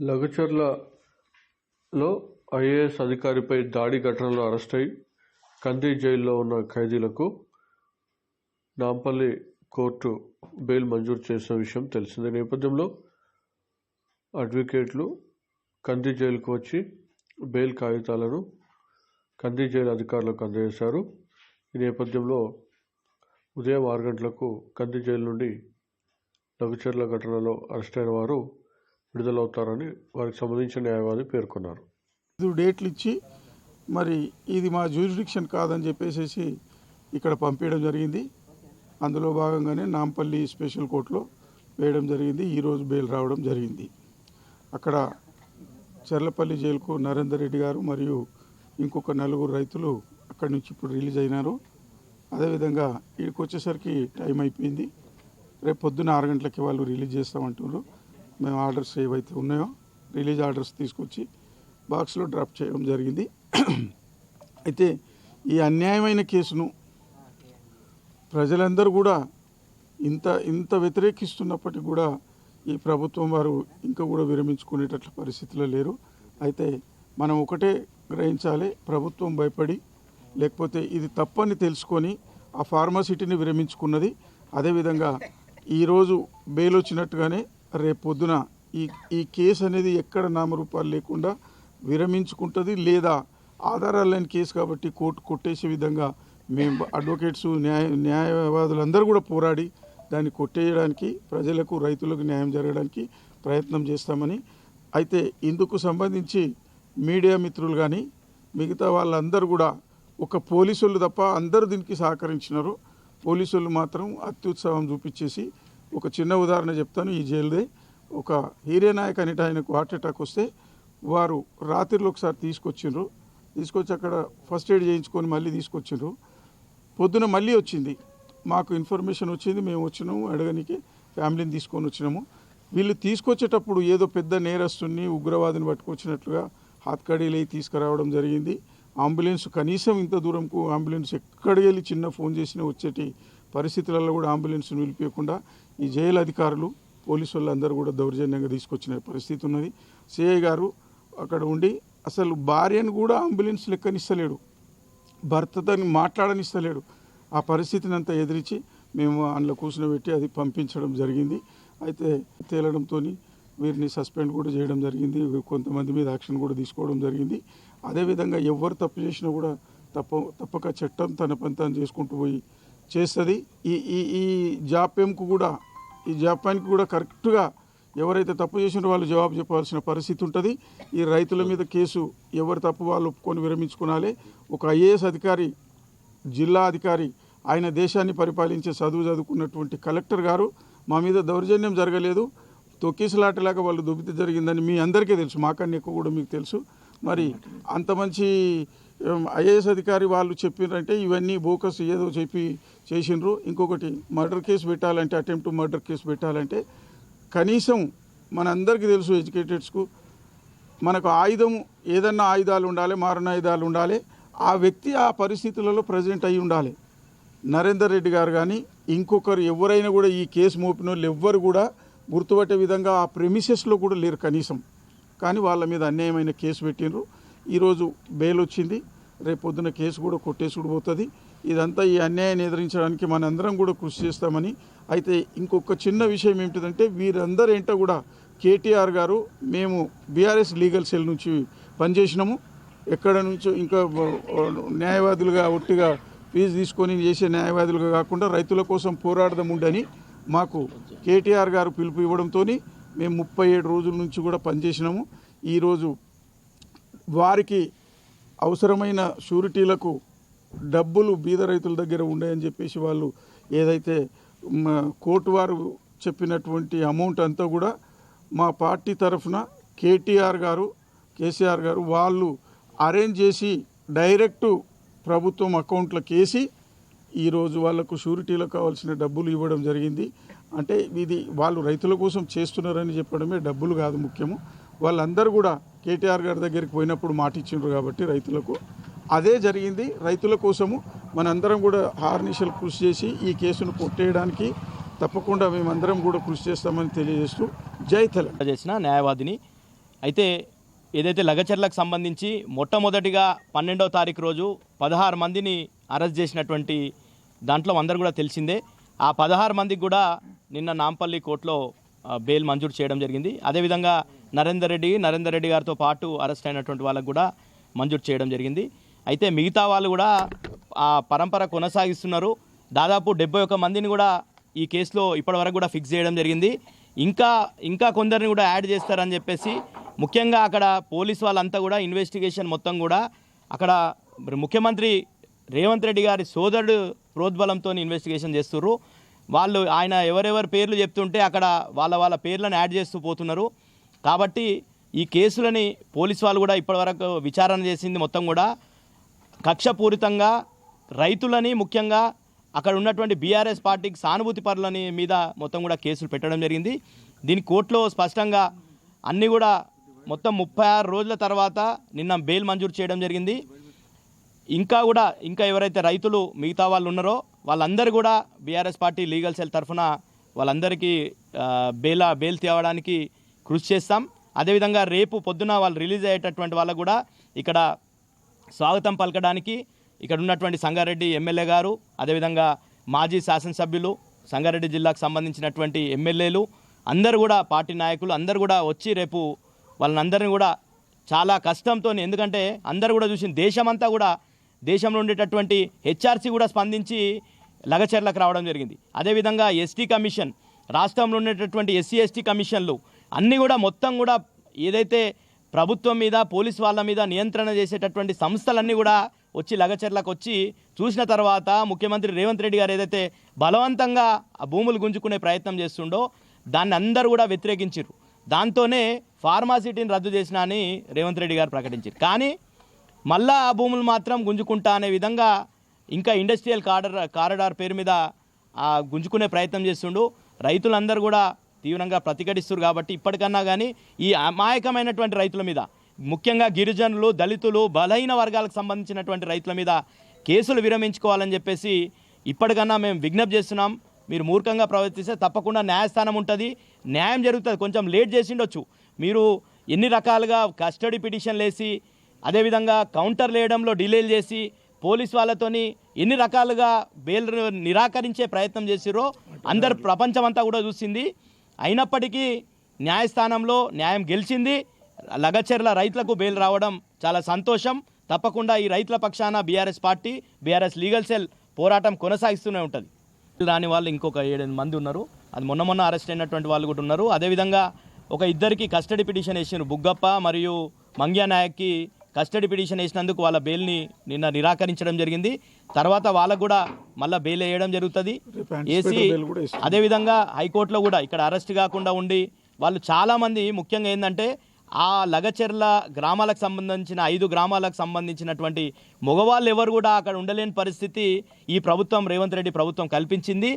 లగచర్లలో IAS అధికారిపై దాడి ఘటనలో అరెస్టై కంది జైల్లో ఉన్న ఖైదీలకు నాంపల్లి కోర్టు బెయిల్ మంజూరు చేసిన విషయం తెలిసిందే నేపథ్యంలో అడ్వకేట్లు కంది జైలుకు వచ్చి బెయిల్ కాగితాలను కంది జైలు అధికారులకు అందజేశారు. ఈ నేపథ్యంలో ఉదయం ఆరు గంటలకు కంది జైలు నుండి లఘుచర్ల ఘటనలో అరెస్ట్ అయిన వారు విడుదలవుతారని వారికి సంబంధించిన న్యాయవాది పేర్కొన్నారు. ఐదు డేట్లు ఇచ్చి మరి ఇది మా జ్యూరిడిక్షన్ కాదని చెప్పేసి ఇక్కడ పంపించడం జరిగింది. అందులో భాగంగానే నాంపల్లి స్పెషల్ కోర్టులో వేయడం జరిగింది. ఈరోజు బెయిల్ రావడం జరిగింది. అక్కడ చెర్లపల్లి జైలుకు నరేందర్ రెడ్డి గారు మరియు ఇంకొక నలుగురు రైతులు అక్కడి నుంచి ఇప్పుడు రిలీజ్ అయినారు. అదేవిధంగా ఇక్కడికి వచ్చేసరికి టైం అయిపోయింది. రేపు పొద్దున్న ఆరు గంటలకి వాళ్ళు రిలీజ్ చేస్తామంటున్నారు. మేము ఆర్డర్స్ ఏవైతే ఉన్నాయో రిలీజ్ ఆర్డర్స్ తీసుకొచ్చి బాక్స్లో డ్రాప్ చేయడం జరిగింది. అయితే ఈ అన్యాయమైన కేసును ప్రజలందరూ కూడా ఇంత ఇంత వ్యతిరేకిస్తున్నప్పటికీ కూడా ఈ ప్రభుత్వం వారు ఇంకా కూడా విరమించుకునేటట్ల పరిస్థితిలో లేరు. అయితే మనం ఒకటే గ్రహించాలి ప్రభుత్వం భయపడి లేకపోతే ఇది తప్పని తెలుసుకొని ఆ ఫార్మాసిటీని విరమించుకున్నది. అదేవిధంగా ఈరోజు బెయిల్ వచ్చినట్టుగానే రేపు పొద్దున ఈ ఈ కేసు అనేది ఎక్కడ నామరూపాలు లేకుండా విరమించుకుంటుంది లేదా ఆధారాలు లేని కేసు కాబట్టి కోర్టు కొట్టేసే విధంగా మేము అడ్వకేట్స్ న్యాయ న్యాయవాదులందరూ కూడా పోరాడి దాన్ని కొట్టేయడానికి ప్రజలకు రైతులకు న్యాయం జరగడానికి ప్రయత్నం చేస్తామని. అయితే ఇందుకు సంబంధించి మీడియా మిత్రులు కానీ మిగతా వాళ్ళందరూ కూడా ఒక పోలీసులు తప్ప అందరూ దీనికి సహకరించినారు. పోలీసులు మాత్రం అత్యుత్సాహం చూపించేసి ఒక చిన్న ఉదాహరణ చెప్తాను. ఈ జైలుదే ఒక హీరే నాయక్ అనేట ఆయనకు హార్ట్ అటాక్ వస్తే వారు రాత్రిలో ఒకసారి తీసుకొచ్చిండ్రు. తీసుకొచ్చి అక్కడ ఫస్ట్ ఎయిడ్ చేయించుకొని మళ్ళీ తీసుకొచ్చిండ్రు. పొద్దున మళ్ళీ వచ్చింది. మాకు ఇన్ఫర్మేషన్ వచ్చింది. మేము వచ్చినాము అడగనికి ఫ్యామిలీని తీసుకొని వచ్చినాము. వీళ్ళు తీసుకొచ్చేటప్పుడు ఏదో పెద్ద నేరస్తుని ఉగ్రవాదిని పట్టుకొచ్చినట్లుగా హాత్కడీలు తీసుకురావడం జరిగింది. అంబులెన్స్ కనీసం ఇంత దూరంకు అంబులెన్స్ ఎక్కడికి వెళ్ళి చిన్న ఫోన్ చేసినా వచ్చేటి పరిస్థితులలో కూడా అంబులెన్స్ నిలిపియకుండా ఈ జైలు అధికారులు పోలీసు వాళ్ళందరూ కూడా దౌర్జన్యంగా తీసుకొచ్చిన పరిస్థితి ఉన్నది. సిఐ గారు అక్కడ ఉండి అసలు భార్యను కూడా అంబులెన్స్ లెక్కనిస్తలేడు. భర్తతో మాట్లాడనిస్తలేడు. ఆ పరిస్థితిని అంతా ఎదిరించి మేము అందులో కూర్చునబెట్టి అది పంపించడం జరిగింది. అయితే తేలడంతో వీరిని సస్పెండ్ కూడా చేయడం జరిగింది. కొంతమంది మీద యాక్షన్ కూడా తీసుకోవడం జరిగింది. అదేవిధంగా ఎవరు తప్పు చేసినా కూడా తప్ప తప్పక చట్టం తన పని తాను చేసుకుంటూ పోయి చేస్తుంది. ఈ ఈ ఈ జాప్యంకు కూడా ఈ జాప్యానికి కూడా కరెక్ట్గా ఎవరైతే తప్పు చేసినారో వాళ్ళు జవాబు చెప్పాల్సిన పరిస్థితి ఉంటుంది. ఈ రైతుల మీద కేసు ఎవరు తప్పు వాళ్ళు ఒప్పుకొని విరమించుకోవాలి ఒక ఐఏఎస్ అధికారి జిల్లా అధికారి ఆయన దేశాన్ని పరిపాలించే చదువు చదువుకున్నటువంటి కలెక్టర్ గారు మా మీద దౌర్జన్యం జరగలేదు. తొక్కిసలాటలాగా వాళ్ళు దుబ్బితే జరిగిందని మీ అందరికీ తెలుసు. మాకన్నా ఎక్కువ కూడా మీకు తెలుసు. మరి అంత మంచి ఐఏఎస్ అధికారి వాళ్ళు చెప్పినారంటే ఇవన్నీ బోకస్ ఏదో చెప్పి చేసిండ్రు. ఇంకొకటి మర్డర్ కేసు పెట్టాలంటే అటెంప్ట్ మర్డర్ కేసు పెట్టాలంటే కనీసం మనందరికీ తెలుసు ఎడ్యుకేటెడ్స్కు మనకు ఆయుధం ఏదన్నా ఆయుధాలు ఉండాలి మారణాయుధాలు ఉండాలి ఆ వ్యక్తి ఆ పరిస్థితులలో ప్రజెంట్ అయి ఉండాలి. నరేందర్ రెడ్డి గారు కానీ ఇంకొకరు ఎవరైనా కూడా ఈ కేసు మోపిన వాళ్ళు ఎవ్వరు కూడా గుర్తుపట్టే విధంగా ఆ ప్రెమిసెస్లో కూడా లేరు కనీసం. కానీ వాళ్ళ మీద అన్యాయమైన కేసు పెట్టిండ్రు ఈరోజు బెయిల్ వచ్చింది. రేపు పొద్దున్న కేసు కూడా కొట్టేసుడు పోతుంది. ఇదంతా ఈ అన్యాయాన్ని ఎదిరించడానికి మనందరం కూడా కృషి చేస్తామని. అయితే ఇంకొక చిన్న విషయం ఏమిటిదంటే వీరందరూ ఏంటో కూడా కేటీఆర్ గారు మేము బీఆర్ఎస్ లీగల్ సెల్ నుంచి పనిచేసినాము. ఎక్కడ నుంచో ఇంకా న్యాయవాదులుగా ఒట్టిగా ఫీజు తీసుకొని చేసే న్యాయవాదులుగా కాకుండా రైతుల కోసం పోరాడదాం ఉండని మాకు కేటీఆర్ గారు పిలుపు ఇవ్వడంతో మేము ముప్పై ఏడు రోజుల నుంచి కూడా పనిచేసినాము. ఈరోజు వారికి అవసరమైన షూరిటీలకు డబ్బులు బీద రైతుల దగ్గర ఉన్నాయని చెప్పేసి వాళ్ళు ఏదైతే కోర్టు వారు చెప్పినటువంటి అమౌంట్ అంతా కూడా మా పార్టీ తరఫున కేటీఆర్ గారు కేసీఆర్ గారు వాళ్ళు అరేంజ్ చేసి డైరెక్ట్ ప్రభుత్వం అకౌంట్లోకి వేసి ఈరోజు వాళ్ళకు షూరిటీలకు కావాల్సిన డబ్బులు ఇవ్వడం జరిగింది. అంటే ఇది వాళ్ళు రైతుల కోసం చేస్తున్నారని చెప్పడమే డబ్బులు కాదు ముఖ్యము. వాళ్ళందరూ కూడా కేటీఆర్ గారి దగ్గరికి పోయినప్పుడు మాట ఇచ్చిండ్రు కాబట్టి రైతులకు. అదే జరిగింది. రైతుల కోసము మనందరం కూడా హార్నిషలు కృషి చేసి ఈ కేసును కొట్టేయడానికి తప్పకుండా మేమందరం కూడా కృషి చేస్తామని తెలియజేస్తూ జై తెలంగాణ. చేసిన న్యాయవాదిని. అయితే ఏదైతే లగచర్లకు సంబంధించి మొట్టమొదటిగా పన్నెండవ తారీఖు రోజు పదహారు మందిని అరెస్ట్ చేసినటువంటి దాంట్లో అందరు కూడా తెలిసిందే. ఆ పదహారు మందికి కూడా నిన్న నాంపల్లి కోర్టులో బెయిల్ మంజూరు చేయడం జరిగింది. అదేవిధంగా నరేందర్ రెడ్డి నరేందర్ రెడ్డి గారితో పాటు అరెస్ట్ అయినటువంటి వాళ్ళకు కూడా మంజూరు చేయడం జరిగింది. అయితే మిగతా వాళ్ళు కూడా ఆ పరంపర కొనసాగిస్తున్నారు. దాదాపు డెబ్బై ఒక మందిని కూడా ఈ కేసులో ఇప్పటివరకు కూడా ఫిక్స్ చేయడం జరిగింది. ఇంకా ఇంకా కొందరిని కూడా యాడ్ చేస్తారని చెప్పేసి ముఖ్యంగా అక్కడ పోలీస్ వాళ్ళంతా కూడా ఇన్వెస్టిగేషన్ మొత్తం కూడా అక్కడ ముఖ్యమంత్రి రేవంత్ రెడ్డి గారి సోదరుడు ప్రోద్బలంతో ఇన్వెస్టిగేషన్ చేస్తున్నారు వాళ్ళు ఆయన ఎవరెవరి పేర్లు చెప్తుంటే అక్కడ వాళ్ళ వాళ్ళ పేర్లను యాడ్ చేస్తూ పోతున్నారు. కాబట్టి ఈ కేసులని పోలీస్ వాళ్ళు కూడా ఇప్పటివరకు విచారణ చేసింది మొత్తం కూడా. కక్షపూరితంగా రైతులని ముఖ్యంగా అక్కడ ఉన్నటువంటి బీఆర్ఎస్ పార్టీకి సానుభూతి పరులని మీద మొత్తం కూడా కేసులు పెట్టడం జరిగింది. దీని కోర్టులో స్పష్టంగా అన్నీ కూడా మొత్తం ముప్పై ఆరు రోజుల తర్వాత నిన్న బెయిల్ మంజూరు చేయడం జరిగింది. ఇంకా కూడా ఇంకా ఎవరైతే రైతులు మిగతా వాళ్ళు ఉన్నారో వాళ్ళందరూ కూడా బీఆర్ఎస్ పార్టీ లీగల్ సెల్ తరఫున వాళ్ళందరికీ ఆ, బెయిల్ బెయిల్ తేవడానికి కృషి చేస్తాం. అదేవిధంగా రేపు పొద్దున వాళ్ళు రిలీజ్ అయ్యేటటువంటి వాళ్ళకు కూడా ఇక్కడ స్వాగతం పలకడానికి ఇక్కడ ఉన్నటువంటి సంగారెడ్డి ఎమ్మెల్యే గారు అదేవిధంగా మాజీ శాసనసభ్యులు సంగారెడ్డి జిల్లాకు సంబంధించినటువంటి ఎమ్మెల్యేలు అందరూ కూడా పార్టీ నాయకులు అందరూ కూడా వచ్చి రేపు వాళ్ళందరినీ కూడా చాలా కష్టంతో ఎందుకంటే అందరూ కూడా చూసిన దేశమంతా కూడా దేశంలో ఉండేటటువంటి హెచ్ఆర్సీ కూడా స్పందించి లగచర్లకు రావడం జరిగింది. అదేవిధంగా ఎస్టీ కమిషన్ రాష్ట్రంలో ఉండేటటువంటి ఎస్సీ ఎస్టీ కమిషన్లు అన్నీ కూడా మొత్తం కూడా ఏదైతే ప్రభుత్వం మీద పోలీస్ వాళ్ళ మీద నియంత్రణ చేసేటటువంటి సంస్థలన్నీ కూడా వచ్చి లగచర్లకు వచ్చి చూసిన తర్వాత ముఖ్యమంత్రి రేవంత్ రెడ్డి గారు ఏదైతే బలవంతంగా ఆ భూములు గుంజుకునే ప్రయత్నం చేస్తుండో దాన్ని అందరూ కూడా వ్యతిరేకించారు దాంతోనే ఫార్మాసిటీని రద్దు చేసిన అని రేవంత్ రెడ్డి గారు ప్రకటించారు కానీ మళ్ళా ఆ భూములు మాత్రం గుంజుకుంటా అనే విధంగా ఇంకా ఇండస్ట్రియల్ కారిడార్ కారిడార్ పేరు మీద గుంజుకునే ప్రయత్నం చేస్తుండు. రైతులందరూ కూడా తీవ్రంగా ప్రతిఘటిస్తున్నారు కాబట్టి ఇప్పటికన్నా కానీ ఈ అమాయకమైనటువంటి రైతుల మీద ముఖ్యంగా గిరిజనులు దళితులు బలహీన వర్గాలకు సంబంధించినటువంటి రైతుల మీద కేసులు విరమించుకోవాలని చెప్పేసి ఇప్పటికన్నా మేము విజ్ఞప్తి చేస్తున్నాం. మీరు మూర్ఖంగా ప్రవర్తిస్తే తప్పకుండా న్యాయస్థానం ఉంటుంది. న్యాయం జరుగుతుంది. కొంచెం లేట్ చేసిండొచ్చు. మీరు ఎన్ని రకాలుగా కస్టడీ పిటిషన్లు వేసి అదేవిధంగా కౌంటర్ వేయడంలో డిలేలు చేసి పోలీస్ వాళ్ళతోని ఎన్ని రకాలుగా బెయిల్ నిరాకరించే ప్రయత్నం చేసిరో అందరు ప్రపంచమంతా కూడా చూసింది. అయినప్పటికీ న్యాయస్థానంలో న్యాయం గెలిచింది. లగచెర్ల రైతులకు బెయిల్ రావడం చాలా సంతోషం. తప్పకుండా ఈ రైతుల పక్షాన BRS party BRS legal cell పోరాటం కొనసాగిస్తూనే ఉంటుంది. రాని వాళ్ళు ఇంకొక ఏడెనిమిది మంది ఉన్నారు. అది మొన్న మొన్న అరెస్ట్ అయినటువంటి వాళ్ళు కూడా ఉన్నారు. అదేవిధంగా ఒక ఇద్దరికి కస్టడీ పిటిషన్ వేసిన బుగ్గప్ప మరియు మంగ్యా నాయక్కి కస్టడీ పిటిషన్ వేసినందుకు వాళ్ళ బెయిల్ని నిన్న నిరాకరించడం జరిగింది. తర్వాత వాళ్ళకు కూడా మళ్ళీ బెయిల్ వేయడం జరుగుతుంది. ఏసీ. అదేవిధంగా హైకోర్టులో కూడా ఇక్కడ అరెస్ట్ కాకుండా ఉండి వాళ్ళు చాలామంది ముఖ్యంగా ఏంటంటే ఆ లగచెర్ల గ్రామాలకు సంబంధించిన ఐదు గ్రామాలకు సంబంధించినటువంటి మగవాళ్ళు ఎవరు కూడా అక్కడ ఉండలేని పరిస్థితి ఈ ప్రభుత్వం రేవంత్ రెడ్డి ప్రభుత్వం కల్పించింది.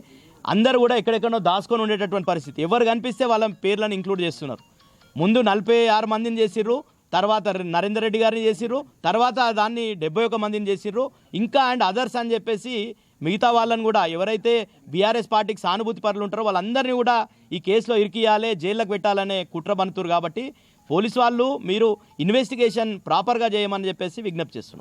అందరూ కూడా ఎక్కడెక్కడో దాచుకొని ఉండేటటువంటి పరిస్థితి. ఎవరు కనిపిస్తే వాళ్ళ పేర్లను ఇంక్లూడ్ చేస్తున్నారు. ముందు నలభై ఆరు మందిని చేసిర్రు. తర్వాత నరేందర్ రెడ్డి గారిని చేసిర్రు. తర్వాత దాన్ని డెబ్బై ఒక మందిని చేసిర్రు. ఇంకా అండ్ అదర్స్ అని చెప్పేసి మిగతా వాళ్ళని కూడా ఎవరైతే బీఆర్ఎస్ పార్టీకి సానుభూతి పరులు ఉంటారో వాళ్ళందరినీ కూడా ఈ కేసులో ఇరికియాలే జైల్లోకి పెట్టాలనే కుట్ర బనుతురు కాబట్టి పోలీసు వాళ్ళు మీరు ఇన్వెస్టిగేషన్ ప్రాపర్గా చేయమని చెప్పేసి విజ్ఞప్తి చేస్తున్నారు.